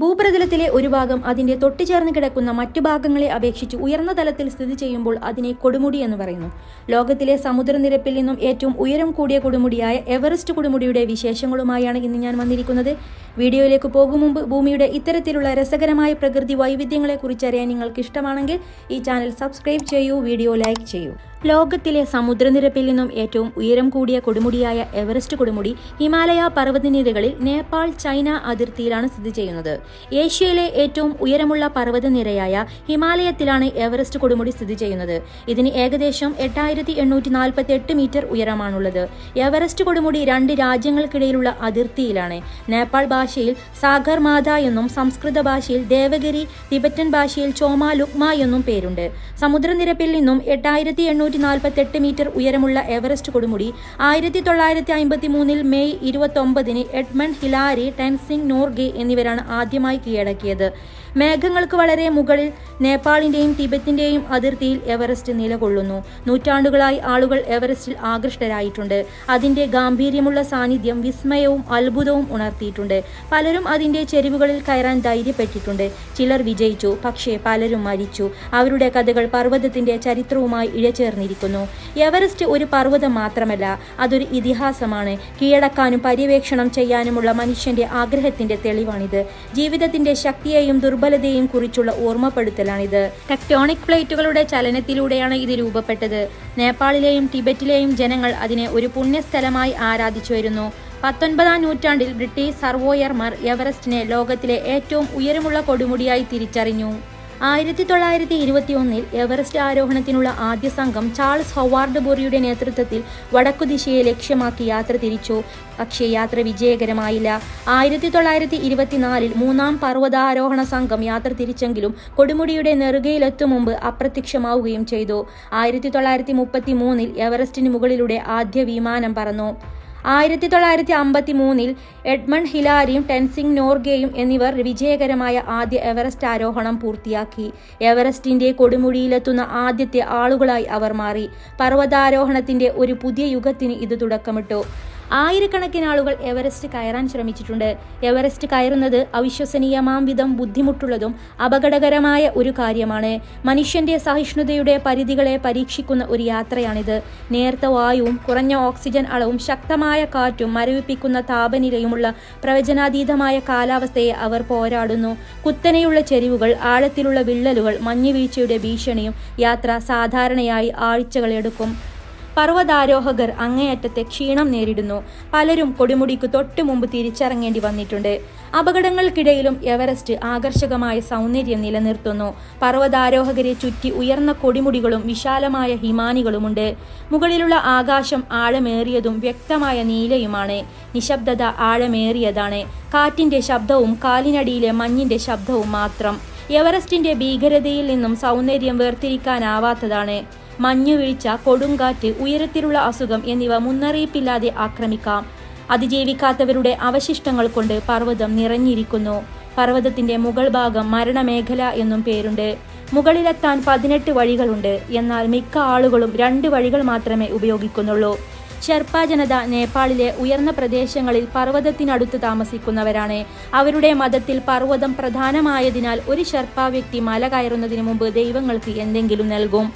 ഭൂപ്രതലത്തിലെ ഒരു ഭാഗം അതിന്റെ തൊട്ടുചേർന്ന് കിടക്കുന്ന മറ്റു ഭാഗങ്ങളെ അപേക്ഷിച്ച് ഉയർന്ന തലത്തിൽ സ്ഥിതി ചെയ്യുമ്പോൾ അതിനെ കൊടുമുടി എന്ന് പറയുന്നു. ലോകത്തിലെ സമുദ്രനിരപ്പിൽ നിന്നും ഏറ്റവും ഉയരം കൂടിയ കൊടുമുടിയായ എവറസ്റ്റ് കൊടുമുടിയുടെ വിശേഷങ്ങളുമായാണ് ഇന്ന് ഞാൻ വന്നിരിക്കുന്നത്. വീഡിയോയിലേക്ക് പോകും മുമ്പ് ഭൂമിയുടെ ഇത്തരത്തിലുള്ള രസകരമായ പ്രകൃതി വൈവിധ്യങ്ങളെക്കുറിച്ച് അറിയാൻ നിങ്ങൾക്ക് ഇഷ്ടമാണെങ്കിൽ ഈ ചാനൽ സബ്സ്ക്രൈബ് ചെയ്യൂ വീഡിയോ ലൈക്ക് ചെയ്യൂ. ലോകത്തിലെ സമുദ്രനിരപ്പിൽ നിന്നും ഏറ്റവും ഉയരം കൂടിയ കൊടുമുടിയായ എവറസ്റ്റ് കൊടുമുടി ഹിമാലയ പർവതനിരകളിൽ നേപ്പാൾ ചൈന അതിർത്തിയിലാണ് സ്ഥിതി ചെയ്യുന്നത്. ഏഷ്യയിലെ ഏറ്റവും ഉയരമുള്ള പർവതനിരയായ ഹിമാലയത്തിലാണ് എവറസ്റ്റ് കൊടുമുടി സ്ഥിതി ചെയ്യുന്നത്. ഇതിന് ഏകദേശം എട്ടായിരത്തി എണ്ണൂറ്റി നാൽപ്പത്തി എട്ട് മീറ്റർ ഉയരമാണുള്ളത്. എവറസ്റ്റ് കൊടുമുടി രണ്ട് രാജ്യങ്ങൾക്കിടയിലുള്ള അതിർത്തിയിലാണ്. നേപ്പാൾ ഭാഷയിൽ സാഗർ മാത എന്നും സംസ്കൃത ഭാഷയിൽ ദേവഗിരി തിബറ്റൻ ഭാഷയിൽ ചോമ ലുക്മ എന്നും പേരുണ്ട്. സമുദ്രനിരപ്പിൽ നിന്നും എട്ടായിരത്തി എണ്ണൂറ്റി നാൽപ്പത്തി എട്ട് മീറ്റർ ഉയരമുള്ള എവറസ്റ്റ് കൊടുമുടി ആയിരത്തി തൊള്ളായിരത്തി അമ്പത്തി മൂന്നിൽ മെയ് ഇരുപത്തൊമ്പതിന് എഡ്മണ്ട് ഹിലാരി ടെൻസിംഗ് നോർഗെ എന്നിവരാണ് ആദ്യമായി കീഴടക്കിയത്. മേഘങ്ങൾക്ക് വളരെ മുകളിൽ നേപ്പാളിന്റെയും തിബറ്റിന്റെയും അതിർത്തിയിൽ എവറസ്റ്റ് നിലകൊള്ളുന്നു. നൂറ്റാണ്ടുകളായി ആളുകൾ എവറസ്റ്റിൽ ആകൃഷ്ടരായിട്ടുണ്ട്. അതിന്റെ ഗാംഭീര്യമുള്ള സാന്നിധ്യം വിസ്മയവും അത്ഭുതവും ഉണർത്തിയിട്ടുണ്ട്. പലരും അതിന്റെ ചെരുവുകളിൽ കയറാൻ ധൈര്യപ്പെട്ടിട്ടുണ്ട്. ചിലർ വിജയിച്ചു പക്ഷേ പലരും മരിച്ചു. അവരുടെ കഥകൾ പർവതത്തിന്റെ ചരിത്രവുമായി ഇഴചേർന്നിരിക്കുന്നു. എവറസ്റ്റ് ഒരു പർവതം മാത്രമല്ല അതൊരു ഇതിഹാസമാണ്. കീഴടക്കാനും പര്യവേക്ഷണം ചെയ്യാനുമുള്ള മനുഷ്യന്റെ ആഗ്രഹത്തിന്റെ തെളിവാണിത്. ജീവിതത്തിന്റെ ശക്തിയെയും ദുർബലതയെയും കുറിച്ചുള്ള ഓർമ്മപ്പെടുത്തലാണിത്. ടെക്ടോണിക് പ്ലേറ്റുകളുടെ ചലനത്തിലൂടെയാണ് ഇത് രൂപപ്പെട്ടത്. നേപ്പാളിലെയും ടിബറ്റിലെയും ജനങ്ങൾ അതിനെ ഒരു പുണ്യസ്ഥലമായി ആരാധിച്ചു വരുന്നു. പത്തൊൻപതാം നൂറ്റാണ്ടിൽ ബ്രിട്ടീഷ് സർവോയർമാർ എവറസ്റ്റിനെ ലോകത്തിലെ ഏറ്റവും ഉയരമുള്ള കൊടുമുടിയായി തിരിച്ചറിഞ്ഞു. ആയിരത്തി തൊള്ളായിരത്തി ഇരുപത്തി ഒന്നിൽ എവറസ്റ്റ് ആരോഹണത്തിനുള്ള ആദ്യ സംഘം ചാൾസ് ഹൊവാർഡ് ബോറിയുടെ നേതൃത്വത്തിൽ വടക്കു ദിശയെ ലക്ഷ്യമാക്കി യാത്ര തിരിച്ചു. പക്ഷേ യാത്ര വിജയകരമായില്ല. ആയിരത്തി തൊള്ളായിരത്തി ഇരുപത്തിനാലിൽ മൂന്നാം പർവതാരോഹണ സംഘം യാത്ര തിരിച്ചെങ്കിലും കൊടുമുടിയുടെ നെറുകയിലെത്തും മുമ്പ് അപ്രത്യക്ഷമാവുകയും ചെയ്തു. ആയിരത്തി തൊള്ളായിരത്തി മുപ്പത്തി മൂന്നിൽ എവറസ്റ്റിന് മുകളിലൂടെ ആദ്യ വിമാനം പറന്നു. ആയിരത്തി തൊള്ളായിരത്തി അമ്പത്തി മൂന്നിൽ എഡ്മണ്ട് ഹിലാരിയും ടെൻസിംഗ് നോർഗേയും എന്നിവർ വിജയകരമായ ആദ്യ എവറസ്റ്റ് ആരോഹണം പൂർത്തിയാക്കി. എവറസ്റ്റിന്റെ കൊടുമുടിയിലെത്തുന്ന ആദ്യത്തെ ആളുകളായി അവർ മാറി. പർവതാരോഹണത്തിന്റെ ഒരു പുതിയ യുഗത്തിന് ഇത് തുടക്കമിട്ടു. ആയിരക്കണക്കിന് ആളുകൾ എവറസ്റ്റ് കയറാൻ ശ്രമിച്ചിട്ടുണ്ട്. എവറസ്റ്റ് കയറുന്നത് അവിശ്വസനീയമാം വിധം ബുദ്ധിമുട്ടുള്ളതും അപകടകരമായ ഒരു കാര്യമാണ്. മനുഷ്യന്റെ സഹിഷ്ണുതയുടെ പരിധികളെ പരീക്ഷിക്കുന്ന ഒരു യാത്രയാണിത്. നേർത്ത വായുവും കുറഞ്ഞ ഓക്സിജൻ അളവും ശക്തമായ കാറ്റും മരവിപ്പിക്കുന്ന താപനിലയുമുള്ള പ്രവചനാതീതമായ കാലാവസ്ഥയെ അവർ പോരാടുന്നു. കുത്തനെയുള്ള ചെരിവുകൾ ആഴത്തിലുള്ള വിള്ളലുകൾ മഞ്ഞുവീഴ്ചയുടെ ഭീഷണിയും യാത്ര സാധാരണയായി ആഴ്ചകളെടുക്കും. പർവതാരോഹകർ അങ്ങേയറ്റത്തെ ക്ഷീണം നേരിടുന്നു. പലരും കൊടിമുടിക്ക് തൊട്ടു മുമ്പ് തിരിച്ചിറങ്ങേണ്ടി വന്നിട്ടുണ്ട്. അപകടങ്ങൾക്കിടയിലും എവറസ്റ്റ് ആകർഷകമായ സൗന്ദര്യം നിലനിർത്തുന്നു. പർവതാരോഹകരെ ചുറ്റി ഉയർന്ന കൊടിമുടികളും വിശാലമായ ഹിമാനികളുമുണ്ട്. മുകളിലുള്ള ആകാശം ആഴമേറിയതും വ്യക്തമായ നീലയുമാണ്. നിശബ്ദത ആഴമേറിയതാണ്. കാറ്റിന്റെ ശബ്ദവും കാലിനടിയിലെ മഞ്ഞിന്റെ ശബ്ദവും മാത്രം. എവറസ്റ്റിന്റെ ഭീകരതയിൽ നിന്നും സൗന്ദര്യം വേർതിരിക്കാനാവാത്തതാണ്. മഞ്ഞുവീഴ്ച കൊടുങ്കാറ്റ് ഉയരത്തിലുള്ള അസുഖം എന്നിവ മുന്നറിയിപ്പില്ലാതെ ആക്രമിക്കാം. അതിജീവിക്കാത്തവരുടെ അവശിഷ്ടങ്ങൾ കൊണ്ട് പർവതം നിറഞ്ഞിരിക്കുന്നു. പർവതത്തിന്റെ മുകൾ ഭാഗം മരണമേഖല എന്നും പേരുണ്ട്. മുകളിലെത്താൻ പതിനെട്ട് വഴികളുണ്ട്. എന്നാൽ മിക്ക ആളുകളും രണ്ട് വഴികൾ മാത്രമേ ഉപയോഗിക്കുന്നുള്ളൂ. ഷെർപ്പ ജനത നേപ്പാളിലെ ഉയർന്ന പ്രദേശങ്ങളിൽ പർവതത്തിനടുത്ത് താമസിക്കുന്നവരാണ്. അവരുടെ മതത്തിൽ പർവതം പ്രധാനമായതിനാൽ ഒരു ഷെർപ്പ വ്യക്തി മല കയറുന്നതിന് മുമ്പ് ദൈവങ്ങൾക്ക് എന്തെങ്കിലും നൽകും.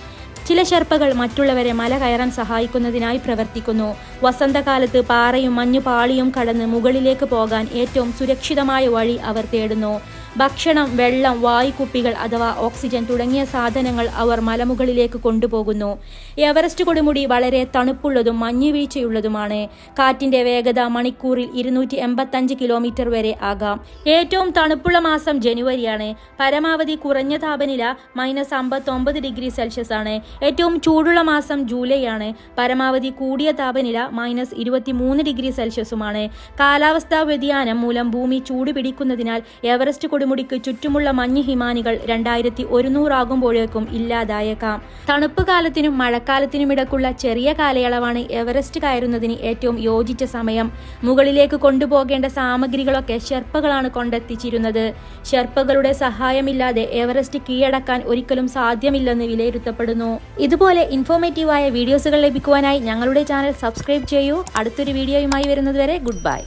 ചില ഷെർപ്പകൾ മറ്റുള്ളവരെ മല കയറാൻ സഹായിക്കുന്നതിനായി പ്രവർത്തിക്കുന്നു. വസന്തകാലത്ത് പാറയും മഞ്ഞുപാളിയും കടന്ന് മുകളിലേക്ക് പോകാൻ ഏറ്റവും സുരക്ഷിതമായ വഴി അവർ തേടുന്നു. ഭക്ഷണം വെള്ളം വായുക്കുപ്പികൾ അഥവാ ഓക്സിജൻ തുടങ്ങിയ സാധനങ്ങൾ അവർ മലമുകളിലേക്ക് കൊണ്ടുപോകുന്നു. എവറസ്റ്റ് കൊടുമുടി വളരെ തണുപ്പുള്ളതും മഞ്ഞുവീഴ്ചയുള്ളതുമാണ് കാറ്റിന്റെ വേഗത മണിക്കൂറിൽ ഇരുന്നൂറ്റി എൺപത്തഞ്ച് കിലോമീറ്റർ വരെ ആകാം. ഏറ്റവും തണുപ്പുള്ള മാസം ജനുവരിയാണ്. പരമാവധി കുറഞ്ഞ താപനില മൈനസ് അമ്പത്തൊമ്പത് ഡിഗ്രി സെൽഷ്യസ് ആണ്. ഏറ്റവും ചൂടുള്ള മാസം ജൂലൈ ആണ് പരമാവധി കൂടിയ താപനില മൈനസ് ഇരുപത്തിമൂന്ന് ഡിഗ്രി സെൽഷ്യസുമാണ്. കാലാവസ്ഥാ വ്യതിയാനം മൂലം ഭൂമി ചൂട് പിടിക്കുന്നതിനാൽ എവറസ്റ്റ് കൊടുമുടിക്ക് ചുറ്റുമുള്ള മഞ്ഞ് ഹിമാനികൾ രണ്ടായിരത്തി ഒരുന്നൂറാകുമ്പോഴേക്കും ഇല്ലാതായേക്കാം. തണുപ്പ് കാലത്തിനും മഴക്കാലത്തിനും ഇടക്കുള്ള ചെറിയ കാലയളവാണ് എവറസ്റ്റ് കയറുന്നതിന് ഏറ്റവും യോജിച്ച സമയം. മുകളിലേക്ക് കൊണ്ടുപോകേണ്ട സാമഗ്രികളൊക്കെ ഷെർപ്പകളാണ് കൊണ്ടെത്തിച്ചിരുന്നത്. ഷെർപ്പകളുടെ സഹായമില്ലാതെ എവറസ്റ്റ് കീഴടക്കാൻ ഒരിക്കലും സാധ്യമില്ലെന്ന് വിലയിരുത്തപ്പെടുന്നു. ഇതുപോലെ ഇൻഫോർമേറ്റീവായ വീഡിയോസുകൾ ലഭിക്കുവാനായി ഞങ്ങളുടെ ചാനൽ സബ്സ്ക്രൈബ് ചെയ്യൂ. അടുത്തൊരു വീഡിയോയുമായി വരുന്നതുവരെ ഗുഡ് ബൈ.